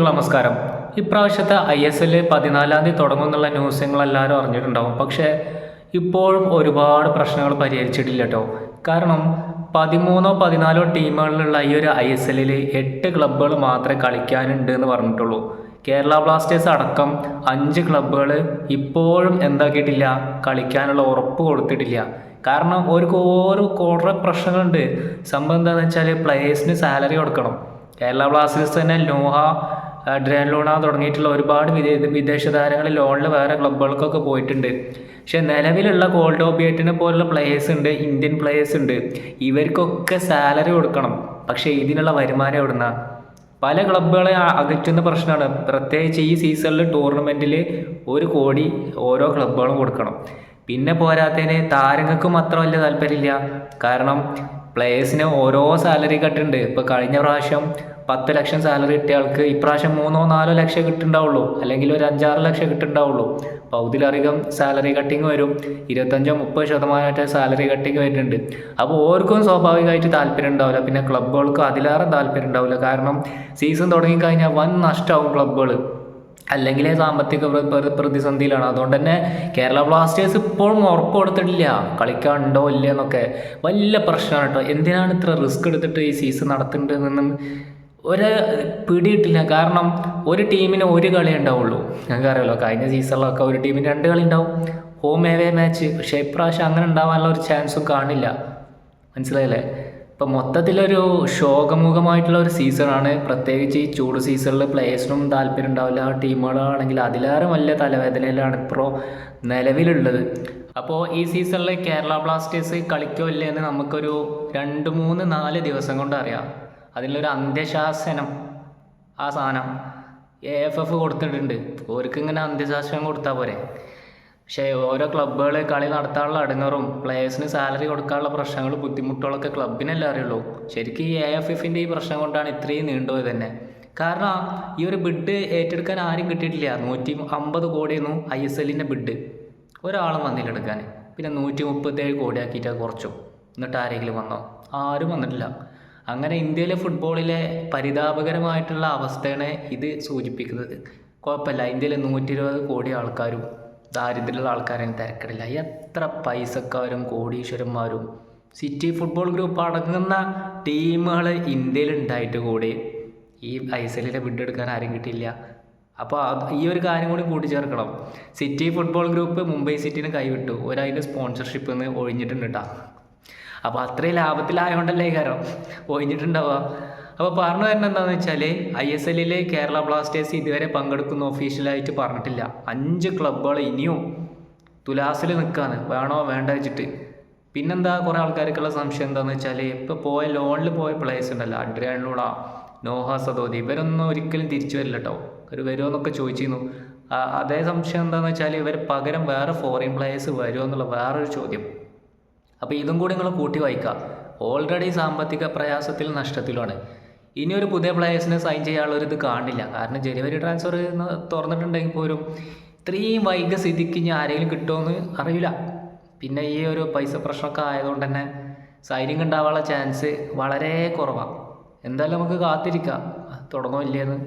നമസ്കാരം. ഇപ്രാവശ്യത്തെ I S L പതിനാലാം തീയതി തുടങ്ങുമെന്നുള്ള ന്യൂസ് നിങ്ങൾ എല്ലാവരും അറിഞ്ഞിട്ടുണ്ടാവും. പക്ഷേ ഇപ്പോഴും ഒരുപാട് പ്രശ്നങ്ങൾ പരിഹരിച്ചിട്ടില്ല കേട്ടോ കാരണം പതിമൂന്നോ പതിനാലോ ടീമുകളിലുള്ള ഈ ഒരു ഐ എസ് എല്ലിൽ എട്ട് ക്ലബ്ബുകൾ മാത്രമേ കളിക്കാനുണ്ട് എന്ന് പറഞ്ഞിട്ടുള്ളൂ. കേരള ബ്ലാസ്റ്റേഴ്സ് അടക്കം അഞ്ച് ക്ലബ്ബുകൾ ഇപ്പോഴും എന്താക്കിയിട്ടില്ല കളിക്കാനുള്ള ഉറപ്പ് കൊടുത്തിട്ടില്ല. കാരണം അവർക്ക് ഓരോ കുറേ പ്രശ്നങ്ങളുണ്ട്. സംഭവം എന്താണെന്ന് വെച്ചാൽ പ്ലേയേഴ്സിന് സാലറി കൊടുക്കണം. കേരള ബ്ലാസ്റ്റേഴ്സ് തന്നെ നോഹ ഡ്രാൻ ലൂണ തുടങ്ങിയിട്ടുള്ള ഒരുപാട് വിദേ വിദേശ താരങ്ങൾ ലോണിൽ വേറെ ക്ലബ്ബുകൾക്കൊക്കെ പോയിട്ടുണ്ട്. പക്ഷെ നിലവിലുള്ള ഗോൾഡോബിയേറ്റിനെ പോലുള്ള പ്ലേയേഴ്സ് ഉണ്ട് ഇന്ത്യൻ പ്ലേയേഴ്സ് ഉണ്ട്. ഇവർക്കൊക്കെ സാലറി കൊടുക്കണം. പക്ഷേ ഇതിനുള്ള വരുമാനം എവിടുന്ന? പല ക്ലബ്ബുകളെ അകറ്റുന്ന പ്രശ്നമാണ് പ്രത്യേകിച്ച് ഈ സീസണിൽ ടൂർണമെന്റിൽ ഒരു കോടി ഓരോ ക്ലബ്ബുകളും കൊടുക്കണം. പിന്നെ പോരാത്തതിന് താരങ്ങൾക്ക് അത്ര വലിയ താല്പര്യമില്ല. കാരണം പ്ലേയേഴ്സിന് ഓരോ സാലറി കട്ടുണ്ട് ഇപ്പോൾ കഴിഞ്ഞ പ്രാവശ്യം പത്ത് ലക്ഷം സാലറി കിട്ടിയ ആൾക്ക് ഇപ്രാവശ്യം മൂന്നോ നാലോ ലക്ഷം കിട്ടുന്നുണ്ടാവുള്ളൂ. അല്ലെങ്കിൽ ഒരു അഞ്ചാറ് ലക്ഷം കിട്ടുന്നുണ്ടാവുള്ളൂ. പകുതിയിലധികം സാലറി കട്ടിങ് വരും. ഇരുപത്തഞ്ചോ മുപ്പത് ശതമാനമായിട്ട് സാലറി കട്ടിങ് വരുന്നുണ്ട്. അപ്പോൾ ഓർക്കും സ്വാഭാവികമായിട്ട് താല്പര്യം ഉണ്ടാവില്ല. പിന്നെ ക്ലബ്ബുകൾക്ക് അതിലേറെ താല്പര്യം ഉണ്ടാവില്ല. കാരണം സീസൺ തുടങ്ങിക്കഴിഞ്ഞാൽ വൻ നഷ്ടമാവും ക്ലബ്ബുകൾ. അല്ലെങ്കിൽ സാമ്പത്തിക പ്ര- പ്ര- പ്രതിസന്ധിയിലാണ്. അതുകൊണ്ട് തന്നെ കേരള ബ്ലാസ്റ്റേഴ്സ് ഇപ്പോഴും ഉറപ്പ് കൊടുത്തിട്ടില്ല. കളിക്കാനുണ്ടോ ഇല്ല എന്നൊക്കെ. വലിയ പ്രശ്നമാണ് കേട്ടോ. എന്തിനാണ് ഇത്ര റിസ്ക് എടുത്തിട്ട് ഈ സീസൺ നടത്തേണ്ടതെന്നും ഒരു പിടിയിട്ടില്ല. കാരണം ഒരു ടീമിന് ഒരു കളി ഉണ്ടാവുള്ളൂ. ഞങ്ങൾക്ക് അറിയാലോ കഴിഞ്ഞ സീസണിലൊക്കെ ഒരു ടീമിന് രണ്ട് കളി ഉണ്ടാവും. ഹോം എവേ മാച്ച് പക്ഷേ ഇപ്രാവശ്യം അങ്ങനെ ഉണ്ടാവാനുള്ള ഒരു ചാൻസും കാണില്ല. മനസ്സിലായില്ലേ? ഇപ്പം മൊത്തത്തിലൊരു ശോകമുഖമായിട്ടുള്ള ഒരു സീസണാണ് പ്രത്യേകിച്ച് ഈ ചൂട് സീസണിൽ പ്ലേയേഴ്സിനും താല്പര്യം ഉണ്ടാവില്ല. ടീമുകളാണെങ്കിൽ അതിലേറെ വലിയ തലവേദനയിലാണ് ഇപ്പോൾ നിലവിലുള്ളത്. അപ്പോൾ ഈ സീസണിൽ കേരള ബ്ലാസ്റ്റേഴ്സ് കളിക്കോ ഇല്ലേ എന്ന് നമുക്കൊരു രണ്ട് മൂന്ന് നാല് ദിവസം കൊണ്ട് അറിയാം. അതിലൊരു അന്ത്യശാസനം ആ സാധനം എഫ് എഫ് കൊടുത്തിട്ടുണ്ട്. ഓർക്ക് ഇങ്ങനെ അന്ത്യശാസനം കൊടുത്താൽ പോരെ. പക്ഷേ ഓരോ ക്ലബ്ബുകൾ കളി നടത്താനുള്ള അടങ്ങറും പ്ലേയേഴ്സിന് സാലറി കൊടുക്കാനുള്ള പ്രശ്നങ്ങൾ ബുദ്ധിമുട്ടുകളൊക്കെ ക്ലബിനല്ലേ അറിയുള്ളൂ. ശരിക്കും ഈ എ എഫ് എഫിന്റെ ഈ പ്രശ്നം കൊണ്ടാണ് ഇത്രയും നീണ്ടുപോയത് തന്നെ. കാരണം ഈ ഒരു ബിഡ് ഏറ്റെടുക്കാൻ ആരും കിട്ടിയിട്ടില്ല. നൂറ്റി അമ്പത് കോടിയൊന്നും ഐ എസ് എല്ലിന്റെ ബിഡ് ഒരാളും വന്നില്ല എടുക്കാൻ. പിന്നെ നൂറ്റി മുപ്പത്തേഴ് കോടി ആക്കിയിട്ട് കുറച്ചു. എന്നിട്ട് ആരെങ്കിലും വന്നോ? ആരും വന്നിട്ടില്ല. അങ്ങനെ ഇന്ത്യയിലെ ഫുട്ബോളിലെ പരിതാപകരമായിട്ടുള്ള അവസ്ഥയാണ് ഇത് സൂചിപ്പിക്കുന്നത്. കുഴപ്പമില്ല ഇന്ത്യയിലെ നൂറ്റി ഇരുപത് കോടി ആൾക്കാരും ദാരിദ്ര്യമുള്ള ആൾക്കാരും തിരക്കിടില്ല. എത്ര പൈസക്കാരും കോടീശ്വരന്മാരും സിറ്റി ഫുട്ബോൾ ഗ്രൂപ്പ് അടങ്ങുന്ന ടീമുകൾ ഇന്ത്യയിൽ ഉണ്ടായിട്ട് കൂടി. ഈ ഐ എസ് എല്ലിലെ ബിഡ് എടുക്കാൻ ആരും കിട്ടിയില്ല. അപ്പോൾ ഈ ഒരു കാര്യം കൂടി കൂട്ടിച്ചേർക്കണം. സിറ്റി ഫുട്ബോൾ ഗ്രൂപ്പ് മുംബൈ സിറ്റിന് കൈവിട്ടു. ഒരതിന്റെ സ്പോൺസർഷിപ്പ് നിന്ന് ഒഴിഞ്ഞിട്ടുണ്ട് കേട്ടോ അപ്പോൾ അത്രയും ലാഭത്തിലായതുകൊണ്ടല്ലേ കാരണം ഒഴിഞ്ഞിട്ടുണ്ടാവുക. അപ്പോൾ പറഞ്ഞു വരുന്നത് എന്താണെന്ന് വെച്ചാൽ ഐ എസ് എല്ലിൽ കേരള ബ്ലാസ്റ്റേഴ്സ് ഇതുവരെ പങ്കെടുക്കുന്ന ഒഫീഷ്യലായിട്ട് പറഞ്ഞിട്ടില്ല. അഞ്ച് ക്ലബ്ബുകൾ ഇനിയും തുലാസിൽ നിൽക്കാണ് വേണോ വേണ്ട വെച്ചിട്ട്. പിന്നെന്താ കുറേ ആൾക്കാർക്കുള്ള സംശയം എന്താണെന്ന് വെച്ചാൽ ഇപ്പോൾ പോയ ലോണിൽ പോയ പ്ലേയേഴ്സ് ഉണ്ടല്ലോ. അഡ്രിയാനുള്ള നോഹ സദോദി. ഇവരൊന്നും ഒരിക്കലും തിരിച്ചു വരില്ല കേട്ടോ അവർ വരുമോ എന്നൊക്കെ ചോദിച്ചിരുന്നു അതേ സംശയം എന്താണെന്ന് വെച്ചാൽ ഇവർ പകരം വേറെ ഫോറിൻ പ്ലേയേഴ്സ് വരുമോ എന്നുള്ള വേറൊരു ചോദ്യം. അപ്പോൾ ഇതും കൂടി നിങ്ങൾ കൂട്ടി വായിക്കുക ഓൾറെഡി സാമ്പത്തിക പ്രയാസത്തിൽ നഷ്ടത്തിലാണ് ഇനി ഒരു പുതിയ പ്ലേയേഴ്സിനെ സൈൻ ചെയ്യാനുള്ള ഒരു ഇത് കാണില്ല. കാരണം ജനുവരി ട്രാൻസ്ഫർ തുറന്നിട്ടുണ്ടെങ്കിൽ പോലും ഇത്രയും വൈകിയ സ്ഥിതിക്ക് ഇനി ആരെങ്കിലും കിട്ടുമെന്ന് അറിയില്ല. പിന്നെ ഈ ഒരു പൈസ പ്രശ്നമൊക്കെ ആയതുകൊണ്ട് തന്നെ സൈനിങ് ഉണ്ടാവാനുള്ള ചാൻസ് വളരെ കുറവാണ് എന്തായാലും നമുക്ക് കാത്തിരിക്കാം. തുടങ്ങുമോ ഇല്ലേന്ന്